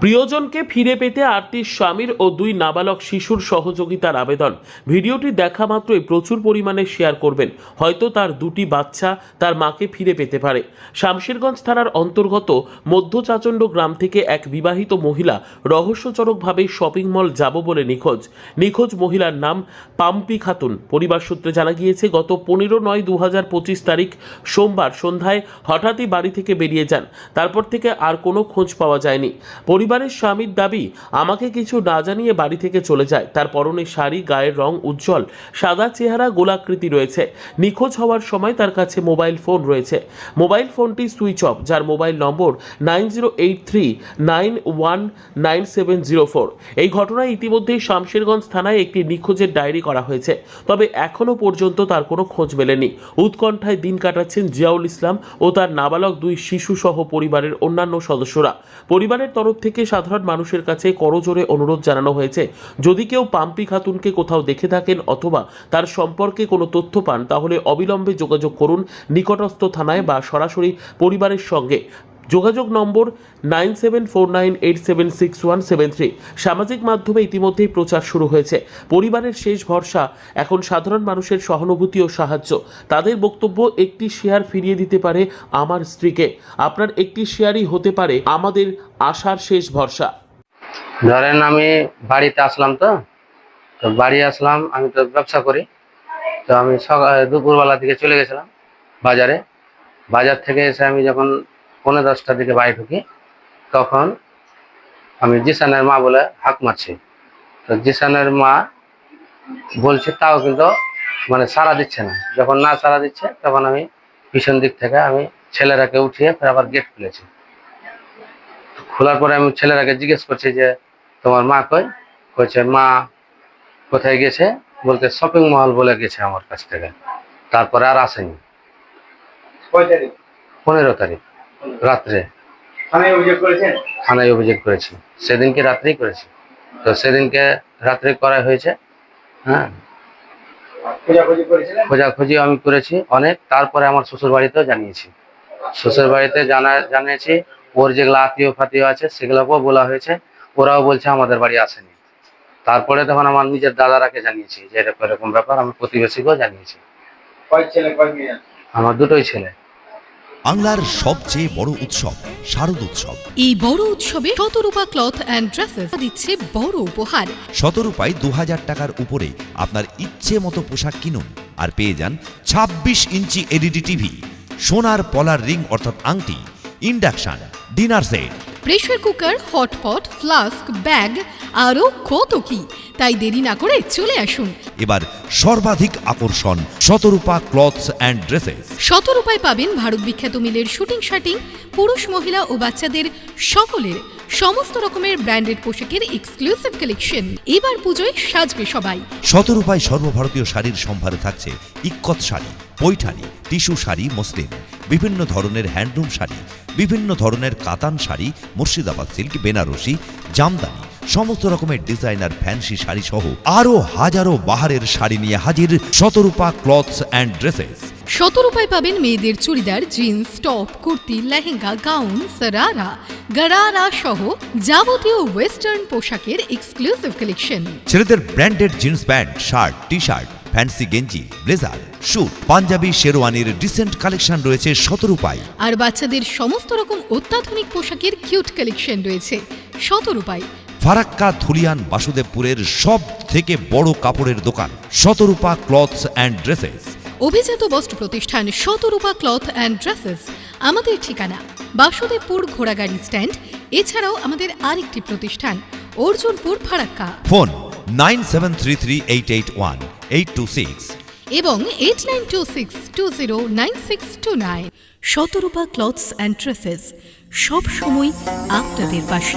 প্রিয়জনকে ফিরে পেতে আরতির স্বামীর ও দুই নাবালক শিশুর সহযোগিতার আবেদন। ভিডিওটি দেখা মাত্রই প্রচুর পরিমাণে শেয়ার করবেন। হয়তো তার দুটি বাচ্চা তার মাকে ফিরে পেতে পারে। শামশেরগঞ্জ থানার অন্তর্গত মধ্য চাচণ্ড গ্রাম থেকে এক বিবাহিত মহিলা রহস্যজনকভাবে শপিং মল যাব বলে নিখোঁজ। নিখোঁজ মহিলার নাম পাম্পি খাতুন। পরিবার সূত্রে জানা গিয়েছে, গত পনেরো নয় দু পঁচিশ তারিখ সোমবার সন্ধ্যায় হঠাৎই বাড়ি থেকে বেরিয়ে যান। তারপর থেকে আর কোনো খোঁজ পাওয়া যায়নি। পরিবারের স্বামীর দাবি, আমাকে কিছু না জানিয়ে বাড়ি থেকে চলে যায়। তার পরনে শাড়ি, গায়ের রং উজ্জ্বল, সাদা চেহারা, গোলাকৃতি রয়েছে। নিখোঁজ হওয়ার সময় তার কাছে মোবাইল ফোন রয়েছে। মোবাইল ফোনটি সুইচ অফ, যার mobile number nine zero eight three nine one nine seven zero four. এই ঘটনায় ইতিমধ্যেই শামশেরগঞ্জ থানায় একটি নিখোঁজের ডায়েরি করা হয়েছে। তবে এখনও পর্যন্ত তার কোনো খোঁজ মেলেনি। উৎকণ্ঠায় দিন কাটাচ্ছেন জিয়াউল ইসলাম ও তার নাবালক দুই শিশু সহ পরিবারের অন্যান্য সদস্যরা। পরিবারের তরফ থেকে সাধারণ মানুষের কাছে করজোরে অনুরোধ জানানো হয়েছে। যদি কেউ পাম্পি খাতুনকে কোথাও দেখে থাকেন অথবা তার সম্পর্কে কোনো তথ্য পান, তাহলে অবিলম্বে যোগাযোগ করুন নিকটস্থ থানায় বা সরাসরি পরিবারের সঙ্গে। যোগাযোগ number nine seven four nine eight seven six one seven three. সামাজিক মাধ্যমে ইতিমধ্যেই প্রচার শুরু হয়েছে। পরিবারের শেষ ভরসা, এখন সাধারণ মানুষের সহানুভূতি ও সাহায্য। তাদের বক্তব্য, একটি শেয়ার ফিরিয়ে দিতে পারে আমার স্ত্রীকে। আপনার একটি শেয়ারই হতে পারে আমাদের আশার শেষ ভরসা। ধরেন আমি বাড়িতে আসলাম তো তো বাড়ি আসলাম, আমি তো ব্যবসা করি। তো আমি সকাল, দুপুরবেলা দিকে চলে গেছিলাম বাজারে। বাজার থেকে এসে আমি যখন পনেরো দশটার দিকে বাড়ি ঢুকি। তখন আমি জিসানের মা বলে হাঁক মারছি। তো জিসানের মা বলছে তাও কিন্তু মানে সাড়া দিচ্ছে না। যখন না সারা দিচ্ছে তখন আমি পিছন দিক থেকে আমি ছেলেরাকে উঠিয়ে ফের আবার গেট খুলেছি। খোলার পরে আমি ছেলেরাকে জিজ্ঞেস করছি যে তোমার মা কই? কইছে মা কোথায় গেছে? বলতে শপিং মহল বলে গেছে আমার কাছ থেকে। তারপরে আর আসেনি। পনেরো তারিখ। রাত্রে। থানায় অভিযোগ করেছি। সেদিনকে রাত্রেই করেছি। তো সেদিনকে রাত্রে করা হয়েছে হ্যাঁ। খোঁজাখুঁজি আমি করেছি অনেক। তারপরে আমার শ্বশুর বাড়িতেও জানিয়েছি। শ্বশুর বাড়িতে জানা জানিয়েছি ওর যেগুলো আত্মীয় ফাতীয় আছে সেগুলোকেও বলা হয়েছে। ওরাও বলছে আমাদের বাড়ি আসেনি। তারপরে তখন আমার নিজের দাদারাকে জানিয়েছি যে এরকম এরকম ব্যাপার। আমি প্রতিবেশীকেও জানিয়েছি? আমার দুটোই ছেলে। বাংলার সবচেয়ে বড় উৎসব শারদ উৎসব। এই বড় উৎসবে শতরূপা ক্লথ অ্যান্ড ড্রেসেস দিচ্ছে বড় উপহার। শতরূপায় দু হাজার টাকার উপরে আপনার ইচ্ছে মতো পোশাক কিনুন আর পেয়ে যান ২৬ ইঞ্চি এলইডি টিভি সোনার পলার রিং অর্থাৎ আংটি induction dinner set. Pressure cooker hotpot flask bag আরও কত কি? তাই দেরি না করে চলে আসুন। এবার সর্বাধিক আকর্ষণ শতরূপা ক্লথস অ্যান্ড ড্রেসেস। শতরূপায় পাবেন ভারত বিখ্যাত মিলের শুটিং শাটিং পুরুষ মহিলা ও বাচ্চাদের সকলের সমস্ত রকমের ব্র্যান্ডেড পোশাকের এক্সক্লুসিভ কালেকশন এবার পুজোয় সাজবে সবাই। শতরূপায় সর্বভারতীয় শাড়ির সম্ভারে থাকছে ইক্কত শাড়ি পৈঠানি টিস্যু শাড়ি মসলিন বিভিন্ন ধরনের হ্যান্ডলুম শাড়ি বিভিন্ন ধরনের কাতান শাড়ি মুর্শিদাবাদ সিল্ক বেনারসি জামদানি সমস্ত রকমের ডিজাইনার ফ্যান্সি শাড়ি সহ আরও হাজারো বাহারের শাড়ি নিয়ে হাজির শতরূপা ক্লথস অ্যান্ড ড্রেসেস শতরূপায় পাবেন মেয়েদের churidar jeans top kurti lehenga gown sharara gharara সহ যাবতীয় ওয়েস্টার্ন পোশাকের এক্সক্লুসিভ কালেকশন ছেলেদের branded jeans pant shirt T shirt fancy গেঞ্জি ব্লেজার স্যুট পাঞ্জাবি শেরওয়ানির ডিসেন্ট কালেকশন রয়েছে শতরূপায়। আর বাচ্চাদের সমস্ত রকম অত্যাধুনিক পোশাকের কিউট কালেকশন রয়েছে শতরূপায়। ফারাক্কা ধুলিয়ান বাসুদেবপুরের সব থেকে বড় কাপড়ের দোকান শতরূপা ক্লথস অ্যান্ড ড্রেসেস। অভিজাত বস্ত্র প্রতিষ্ঠান শতরূপা ক্লথ অ্যান্ড ড্রেসেস আমাদের ঠিকানা বাসুদেবপুর ঘোড়াগাড়ি স্ট্যান্ড। এছাড়াও আমাদের আরেকটি প্রতিষ্ঠান Arjunpur Farakka. Phone nine seven three three eight eight one eight two six. এবং eight nine two six two zero nine six two nine. Shatarupa clothes and dresses সব সময় আপনাদের পাশে।